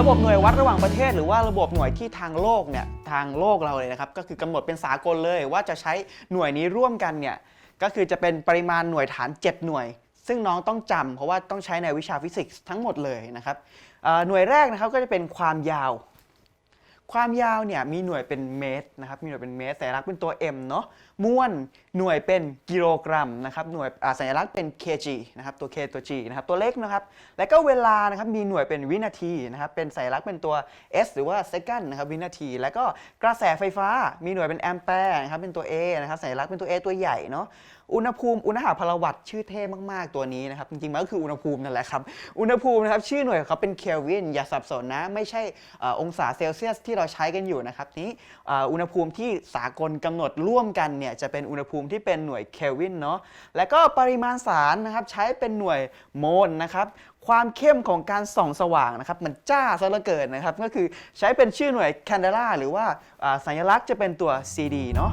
ระบบหน่วยวัดระหว่างประเทศ หรือว่าระบบหน่วยที่ทางโลกเนี่ยทางโลกเราเลยนะครับก็คือกำหนดเป็นสากลเลยว่าจะใช้หน่วยนี้ร่วมกันเนี่ยก็คือจะเป็นปริมาณหน่วยฐาน 7 หน่วย ซึ่งน้องต้องจำเพราะว่าต้องใช้ในวิชาฟิสิกส์ทั้งหมดเลยนะครับหน่วยแรกนะครับก็จะเป็นความยาว ความยาวเนี่ยมีหน่วยเป็นเมตรนะครับมีหน่วยเป็นเมตรสัญลักษณ์เป็นตัว m เนาะม้วนหน่วยเป็นกิโลกรัมนะครับหน่วยอ่าสัญลักษณ์เป็น kg นะครับตัว k ตัว g นะครับตัวเล็กนะครับแล้วก็เวลานะครับมีหน่วยเป็นวินาทีนะครับเป็นสัญลักษณ์เป็นตัว s หรือว่า second นะครับวินาที แล้วก็กระแสไฟฟ้ามีหน่วยเป็นแอมแปร์นะครับเป็นตัว a นะครับสัญลักษณ์เป็นตัว a ตัวใหญ่เนาะอุณหภูมิอุณหภาพวัตชื่อเท่มาก ๆ ตัวนี้นะครับ จริงๆ มันก็คืออุณหภูมินั่นแหละครับ อุณหภูมินะครับชื่อหน่วยเขาเป็นเคลวินอย่าสับสนนะ ไม่ใช่เอ่อองศาเซลเซียสที่เราใช้กันอยู่นะครับนี้อุณหภูมิที่สากลกำหนดร่วมกันเนี่ยจะเป็นอุณหภูมิที่เป็นหน่วยเคลวินเนาะและก็ปริมาณสารนะครับใช้เป็นหน่วยโมลนะครับความเข้มของการส่องสว่างนะครับมันจ้าซะเหลือเกินนะครับก็คือใช้เป็นชื่อหน่วยแคนเดล่าหรือว่าอ่าสัญลักษณ์จะเป็นตัว CD เนาะ